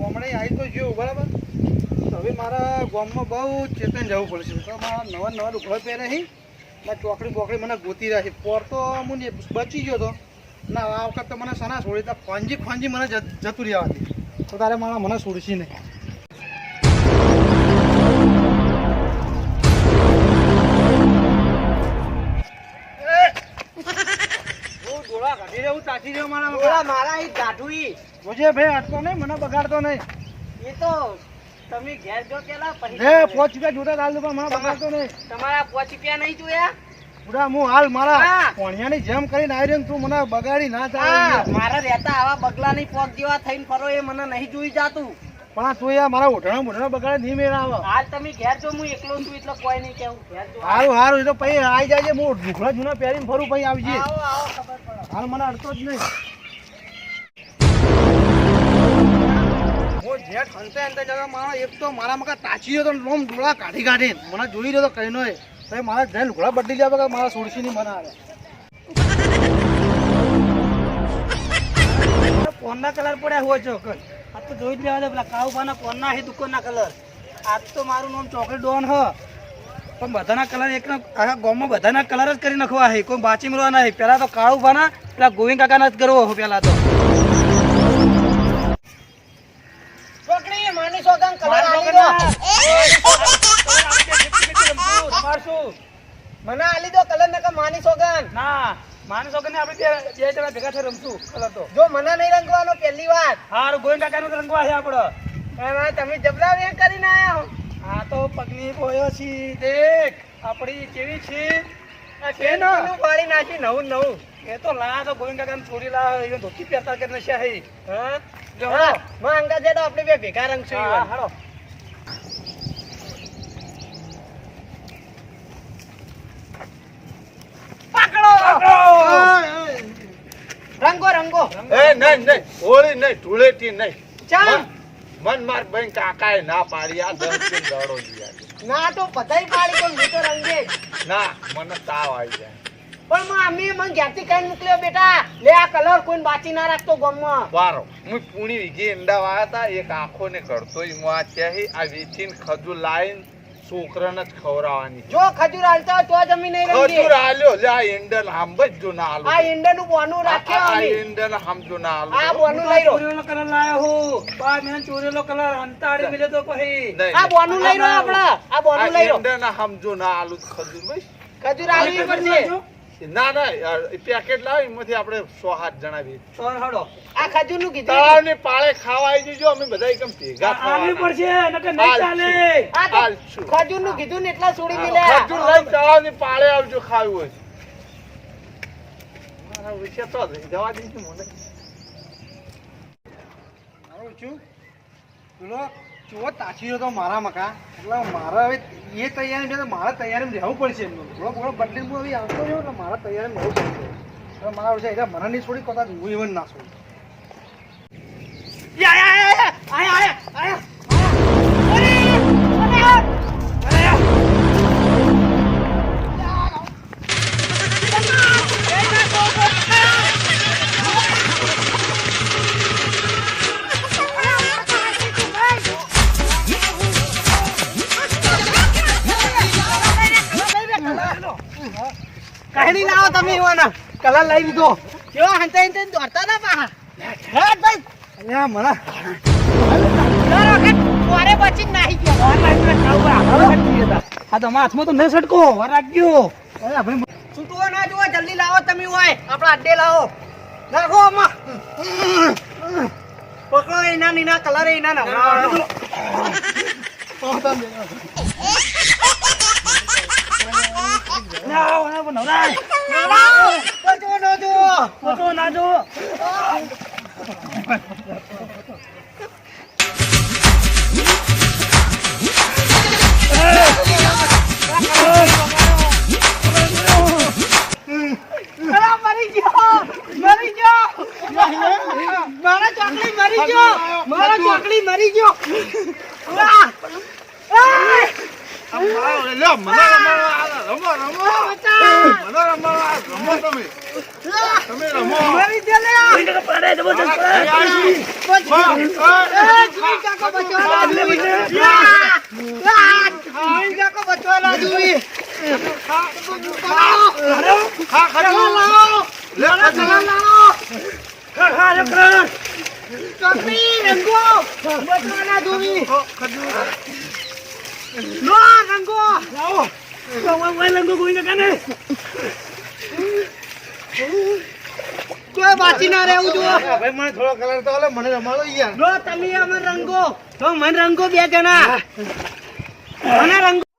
હમણાં આવી તો જોયું બરાબર? હવે મારા ગામમાં બહુ ચેતન જવું પડશે. તો મારા નવા નવા ઘર પહેરે છે ના ચોકડી બોકડી મને ગોતી રાખી. પોર તો હું બચી ગયો તો. ના, આ વખત તો મને સના છોડી તો ખોંજી ખોંજી મને જતું જતું હતી. તો તારે મારા મને છોડશી નહીં. ડોળા કાઢી રહ્યો તાચી રહ્યો મારા ઓલા મારા ઈ ગાઢું ઈ. મુજે ભાઈ અટકો નહીં મને બગાડતો નહીં. એ તો તમે ઘેર જો પેલા પછી લે પોચ રૂપિયા જોતા ચાલ દો મને બગાડતો નહીં. તમારા પોચ રૂપિયા નહીં જોયા? પૂરા હું હાલ મારા હા. પોણિયાની જેમ કરીને આવી રહ્યો તું મને બગાડી ના થાય. મારા રહેતા આવા બગલાની પોક જેવા થઈને ફરો એ મને નહીં જોઈ જાતું. પણ આ તું યાર મારા ઓઢણા મોઢણા બગાડે નહીં મેળ આવે. હાલ તમે ઘેર જો હું એકલો છું એટલે કોઈ નહીં કેવું. ઘેર જો. સારું સારું એ તો પછી આવી જાય છે હું ઢુકડા જૂના પહેરીને ફરું પછી આવજે આવો આવો હાલ મને અડતો જ નહીં. હું જેઠ હંતે હંતે જતા મારા એક તો મારા મગા તાચી ગયો તો લોમ કાઢી કાઢી મને જોઈ રહ્યો તો કઈ નો ભાઈ મારા જઈને લુગડા બદલી જાય મારા સોડસી ની મને આવે કોનના કલર પડ્યા હોય ચોકડ આ તો જોઈ જ લેવા દે પેલા કાઉભાના કોનના હે દુકાનના કલર. આજ તો મારું નામ ચોકલેટ ડોન હ. પણ બધાના કલર એક આખા ગામમાં બધાના કલર જ કરી નાખવા હે. કોઈ બાચી મળવા નહીં પેલા તો કાળુભાના પેલા ગોવિંદ કાકાના જ કરવો હો પેલા તો. ચોકડી માની સોગન કલર આલી મને આલી દો કલર નકા માની સોગન ના. માની સોગન આપણે બે જણા ભેગા થઈ રમશું કલર તો. જો મને નહીં રંગવાનો પહેલી વાર. હાર ગોવિંદ રંગવા છે આપણો તમે જબરા વેર કરીને આયા હો. આ તો પગની બોયો છી દેખ. આપણી કેવી છે? આ કે ન પાડી નાખી નવું નવું? એ તો લા તો ગોવિંદ કાકાને છોડી લા એ ધોતી પહેરતા કે નશા હે? હા? જો માં અંગા જેડો આપણે બે ભેગા રંગશું હા પકડો રંગો રંગો એ નહીં નહીં હોળી નહીં ધૂળેટી નહીં. ચાલ મન માર બેન કાકાએ ના પાડી આ દસ દડો જીયા ના તો બધાય પાડી પણ હું તો રંગે. ના મને તાવ આવી જાય. પણ માં અમે મને ઘેરથી કઈ મોકલ્યો બેટા. લે આ કલર કોઈ બાચી ના રાખતો ગમમાં. વારો. હું પુણી વીઘી ઈંડા વાયા હતા એક આંખો ને કરતો આ ત્યાંથી આ વીથીને ખજુ લાઈન છોકરાને જ ખવડાવવાની. જો ખજૂર હાલતા હોય તો જમી નહીં રહી ખજૂર આલ્યો લે આ ઈંડન હાંભ જ જો ના આલું આ ઈંડાનું બોનું રાખ્યો આ અમે. ઈંડન હાંભજો ના આ બોનું લઈ લો ચોરેલો કલર લાયો હું. બા મેં ચોરેલો કલર અંતાડે મિલે તો કોઈ આ બોનું લઈ લો આપડા આ બોનું લઈ લો ઈંડન હાંભજો ના આલું ખજૂર ભાઈ. ખજૂર આલવી પડશે. ના ના પેકેટ લાવી એમાંથી આપણે સો હાથ જણાવી હડો. આ ખજૂરનું કીધું. તળાવની પાળે ખાવા આવી જજો અમે બધા એકદમ ભેગા આવી પડશે નકર નહીં ચાલે. આ તો હાલ છું. ખજૂરનું કીધું ને એટલા છોડી મિલ્યા ખજૂર લઈને તળાવની પાળે આવજો ખાવું હોય મારા વિશે તો જવા દઈશ મને. છું તાછી ગયો તો મારા મકા. એટલે મારે હવે એ તૈયારી તો મારા તૈયારીમાં રહેવું પડશે એમનું. થોડો થોડો બદલી હું હવે આવતો રહ્યો, એટલે મારા તૈયારી રહેવું પડશે. એટલે મારા વિશે એટલે મને નહીં છોડી કદાચ હું ઇવન ના છોડું. કઈ એવાના કલર લઈ લીધો કેવા હંતે હંતે દોડતા ના પાહા? હેડ ભાઈ. અલ્યા મને. દર બચી નાહી ગયો. આ તો. હાથમાં તો નહીં સટકો વાર અલ્યા ભાઈ છૂટવો ના જુઓ જલ્દી લાવો તમે હોય. આપણા અડ્ડે લાવો. નાખો આમાં. પકડો એના નીના કલર એના ના ના પણ નવરાય તો đây જુઓ ફોટો ના જો અલા, મરી ગયો મરી ગયો મારા ચોકડી મરી ગયો મારા ચોકડી મરી ગયો! લ્યો, મને રમાડવા રમો રમો મને રમાડવા રમો તમે તમે રમો મરી ગયો લે પડે જબરજસ્ત પડે આ, બચી ગયો. આ, આ, કાકો બચવા ના જોવી યા! યા! ગોવિંદ કાકો બચવા ના જોવી હા ખજૂર લાવો લે ખજૂર લાવો ચોકડી રંગો બચવા ના જોવી લો રંગો કોઈ બાકી ના રહેવું જો ભાઈ મને થોડો કલર તો મને રમાડો યાર લો તમે અમે રંગો તો મને રંગો બે જણા મને રંગો.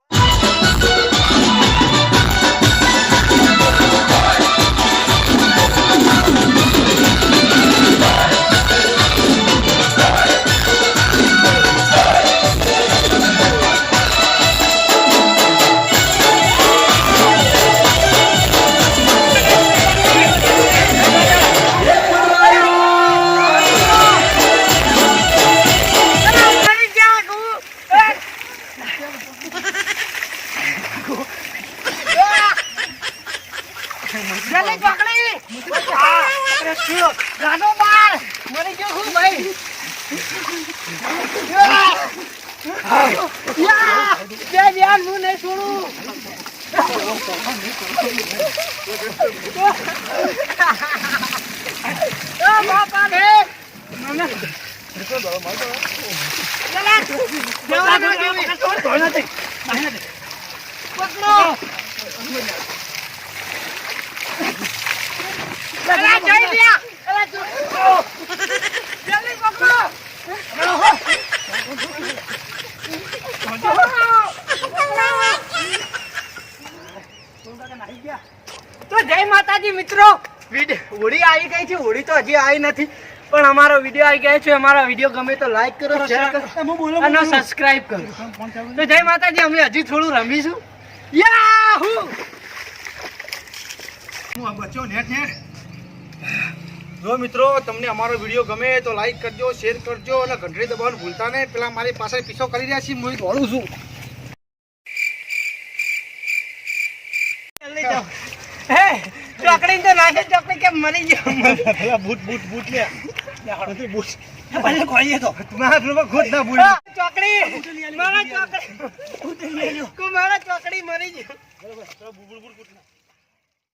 બાર મરી ગયો હું ભાઈ યા! બે બેન હું નહીં છોડું એ બાપા રે જવા દો જેવી. પકડો અલા, જઈ લ્યા. અલા, જો- જલ્દી પકડો. તો જય માતાજી મિત્રો હોળી આવી ગઈ છે હોળી તો હજી આવી નથી પણ અમારો વીડિયો આવી ગયો છે અમારો વીડિયો ગમે તો લાઈક કરો શેર કરો અને સબસ્ક્રાઇબ કરો. તો જય માતાજી અમે હજી થોડું રમીશું. યાહુ! હું આ બચ્યો નેટ નેટ. જો મિત્રો તમને અમારો વીડિયો ગમે તો લાઈક કરજો શેર કરજો અને ઘંટડી દબાવવાનું ભૂલતા નહીં. પેલા મારી પાસે પીછો કરી રહ્યા છે હું દોડું છું જલ્દી જાઓ હે ચોકડી તો નાખે ચોકડી કેમ મરી ગયો. પેલા બૂટ બૂટ બૂટ લે. બૂટ પછી કોઈએ તો. મારા ના બૂટ ચોકડી મારા ચોકડી. કો મારા ચોકડી મરી ગયો. બરોબર બૂટ બૂટ બૂટ